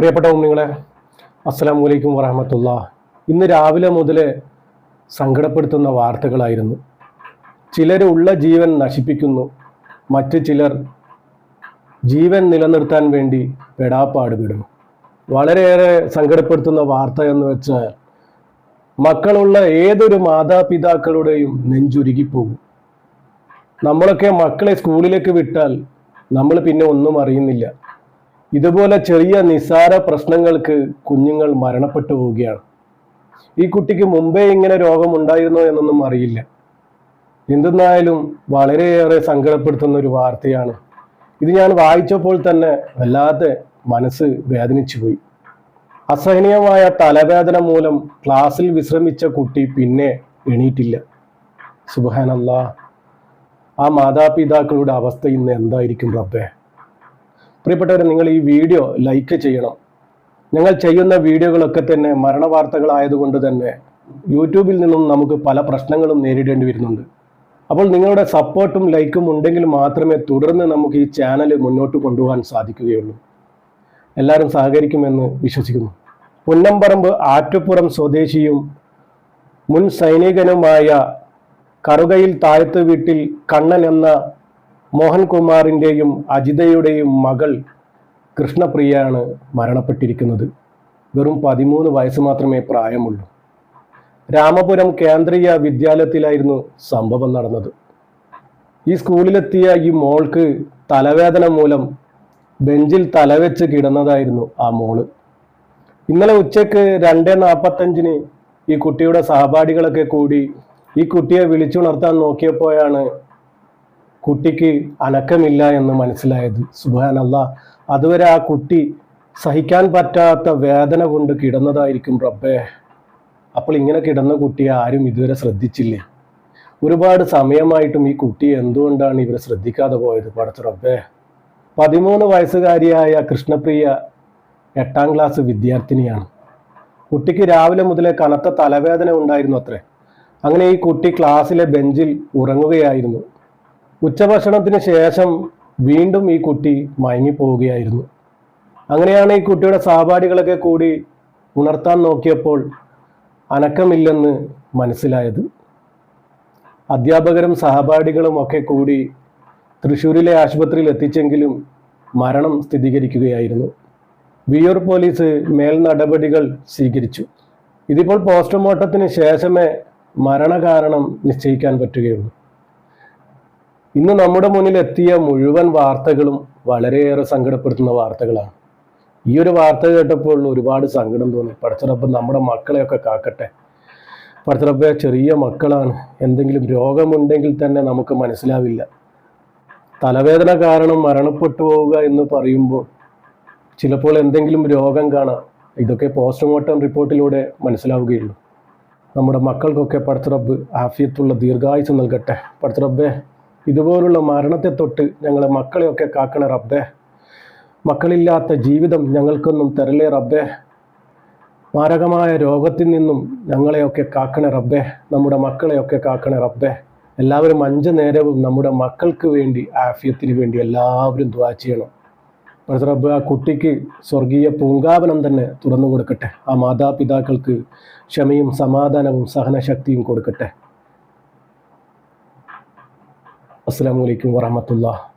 പ്രിയപ്പെട്ട ഉണ്ണികളെ അസ്സാം വലൈക്കും വറഹമത്തുള്ള. ഇന്ന് രാവിലെ മുതൽ സങ്കടപ്പെടുത്തുന്ന വാർത്തകളായിരുന്നു. ചിലർ ഉള്ള ജീവൻ നശിപ്പിക്കുന്നു. മറ്റ് ചിലർ ജീവൻ നിലനിർത്താൻ വേണ്ടി പെടാപ്പാട് വിടുന്നു വളരെയേറെ സങ്കടപ്പെടുത്തുന്ന വാർത്ത എന്ന് വെച്ചാൽ മക്കളുള്ള ഏതൊരു മാതാപിതാക്കളുടെയും നെഞ്ചുരുകിപ്പോകും. നമ്മളൊക്കെ മക്കളെ സ്കൂളിലേക്ക് വിട്ടാൽ നമ്മൾ പിന്നെ ഒന്നും അറിയുന്നില്ല. ഇതുപോലെ ചെറിയ നിസാര പ്രശ്നങ്ങൾക്ക് കുഞ്ഞുങ്ങൾ മരണപ്പെട്ടു പോവുകയാണ്. ഈ കുട്ടിക്ക് മുമ്പേ ഇങ്ങനെ രോഗമുണ്ടായിരുന്നോ എന്നൊന്നും അറിയില്ല. എന്തെന്നായാലും വളരെയേറെ സങ്കടപ്പെടുത്തുന്ന ഒരു വാർത്തയാണ്. ഇത് ഞാൻ വായിച്ചപ്പോൾ തന്നെ വല്ലാതെ മനസ്സ് വേദനിച്ചു പോയി അസഹനീയമായ തലവേദന മൂലം ക്ലാസ്സിൽ വിശ്രമിച്ച കുട്ടി പിന്നെ എണീറ്റില്ല. സുബഹാനല്ലാ ആ മാതാപിതാക്കളുടെ അവസ്ഥ ഇന്ന് എന്തായിരിക്കും റബ്ബേ? പ്രിയപ്പെട്ടവരെ നിങ്ങൾ ഈ വീഡിയോ ലൈക്ക് ചെയ്യണം. ഞങ്ങൾ ചെയ്യുന്ന വീഡിയോകളൊക്കെ തന്നെ മരണവാർത്തകളായതുകൊണ്ട് തന്നെ യൂട്യൂബിൽ നിന്നും നമുക്ക് പല പ്രശ്നങ്ങളും നേരിടേണ്ടി വരുന്നുണ്ട്. അപ്പോൾ നിങ്ങളുടെ സപ്പോർട്ടും ലൈക്കും ഉണ്ടെങ്കിൽ മാത്രമേ തുടർന്ന് നമുക്ക് ഈ ചാനൽ മുന്നോട്ട് കൊണ്ടുപോകാൻ സാധിക്കുകയുള്ളൂ. എല്ലാവരും സഹകരിക്കുമെന്ന് വിശ്വസിക്കുന്നു. പുന്നമ്പറമ്പ് ആറ്റുപുറം സ്വദേശിയും മുൻ സൈനികനുമായ കറുകയിൽ താഴത്ത് വീട്ടിൽ കണ്ണൻ എന്ന മോഹൻകുമാറിന്റെയും അജിതയുടെയും മകൾ കൃഷ്ണപ്രിയയാണ് മരണപ്പെട്ടിരിക്കുന്നത്. വെറും പതിമൂന്ന് വയസ്സ് മാത്രമേ പ്രായമുള്ളൂ. രാമപുരം കേന്ദ്രീയ വിദ്യാലയത്തിലായിരുന്നു സംഭവം നടന്നത്. ഈ സ്കൂളിലെത്തിയ ഈ മോൾക്ക് തലവേദന മൂലം ബെഞ്ചിൽ തലവെച്ച് കിടന്നതായിരുന്നു ആ മോൾ. ഇന്നലെ ഉച്ചയ്ക്ക് രണ്ട് നാൽപ്പത്തഞ്ചിന് ഈ കുട്ടിയുടെ സഹപാഠികളൊക്കെ കൂടി ഈ കുട്ടിയെ വിളിച്ചുണർത്താൻ നോക്കിയപ്പോഴാണ് കുട്ടിക്ക് അനക്കമില്ല എന്ന് മനസ്സിലായത്. സുബാനല്ല അതുവരെ ആ കുട്ടി സഹിക്കാൻ പറ്റാത്ത വേദന കൊണ്ട് കിടന്നതായിരിക്കും റബ്ബേ. അപ്പോൾ ഇങ്ങനെ കിടന്ന കുട്ടിയെ ആരും ഇതുവരെ ശ്രദ്ധിച്ചില്ല. ഒരുപാട് സമയമായിട്ടും ഈ കുട്ടി എന്തുകൊണ്ടാണ് ഇവരെ ശ്രദ്ധിക്കാതെ പോയത്? പടച്ച റബ്ബേ. പതിമൂന്ന് വയസ്സുകാരിയായ കൃഷ്ണപ്രിയ എട്ടാം ക്ലാസ് വിദ്യാർത്ഥിനിയാണ്. കുട്ടിക്ക് രാവിലെ മുതലേ കനത്ത തലവേദന ഉണ്ടായിരുന്നു അത്രേ. അങ്ങനെ ഈ കുട്ടി ക്ലാസ്സിലെ ബെഞ്ചിൽ ഉറങ്ങുകയായിരുന്നു. ഉച്ചഭക്ഷണത്തിന് ശേഷം വീണ്ടും ഈ കുട്ടി മയങ്ങിപ്പോവുകയായിരുന്നു. അങ്ങനെയാണ് ഈ കുട്ടിയുടെ സഹപാഠികളൊക്കെ കൂടി ഉണർത്താൻ നോക്കിയപ്പോൾ അനക്കമില്ലെന്ന് മനസ്സിലായത്. അധ്യാപകരും സഹപാഠികളും ഒക്കെ കൂടി തൃശ്ശൂരിലെ ആശുപത്രിയിൽ എത്തിച്ചെങ്കിലും മരണം സ്ഥിരീകരിക്കുകയായിരുന്നു. വിയൂർ പോലീസ് മേൽ നടപടികൾ സ്വീകരിച്ചു. ഇതിപ്പോൾ പോസ്റ്റ്മോർട്ടത്തിന് ശേഷമേ മരണകാരണം നിശ്ചയിക്കാൻ പറ്റുകയുള്ളൂ. ഇന്ന് നമ്മുടെ മുന്നിൽ എത്തിയ മുഴുവൻ വാർത്തകളും വളരെയേറെ സങ്കടപ്പെടുത്തുന്ന വാർത്തകളാണ്. ഈ ഒരു വാർത്ത കേട്ടപ്പോൾ ഒരുപാട് സങ്കടം തോന്നി. പഠിച്ചറപ്പ് നമ്മുടെ മക്കളെയൊക്കെ കാക്കട്ടെ. പഠിച്ചറപ്പ് ചെറിയ മക്കളാണ്. എന്തെങ്കിലും രോഗമുണ്ടെങ്കിൽ തന്നെ നമുക്ക് മനസ്സിലാവില്ല. തലവേദന കാരണം മരണപ്പെട്ടു പോവുക എന്ന് പറയുമ്പോൾ ചിലപ്പോൾ എന്തെങ്കിലും രോഗം കാണാം. ഇതൊക്കെ പോസ്റ്റ്മോർട്ടം റിപ്പോർട്ടിലൂടെ മനസ്സിലാവുകയുള്ളൂ. നമ്മുടെ മക്കൾക്കൊക്കെ പടച്ചിറപ്പ് ആഫിയത്തുള്ള ദീർഘായുസ് നൽകട്ടെ. പടച്ചിറപ്പേ ഇതുപോലുള്ള മരണത്തെ തൊട്ട് ഞങ്ങളെ മക്കളെയൊക്കെ കാക്കണ റബ്ബേ. മക്കളില്ലാത്ത ജീവിതം ഞങ്ങൾക്കൊന്നും തരലേ റബ്ബേ. മാരകമായ രോഗത്തിൽ നിന്നും ഞങ്ങളെയൊക്കെ കാക്കണ റബ്ബേ. നമ്മുടെ മക്കളെയൊക്കെ കാക്കണ റബ്ബേ. എല്ലാവരും അഞ്ച് നേരവും നമ്മുടെ മക്കൾക്ക് വേണ്ടി ആഫിയത്തിന് വേണ്ടി എല്ലാവരും ദ്വാ ചെയ്യണം. റബ്ബ് ആ കുട്ടിക്ക് സ്വർഗീയ പൂങ്കാവനം തന്നെ തുറന്നു കൊടുക്കട്ടെ. ആ മാതാപിതാക്കൾക്ക് ക്ഷമയും സമാധാനവും സഹനശക്തിയും കൊടുക്കട്ടെ. അസ്സാം വലൈക്കും വാഹമത്തുള്ള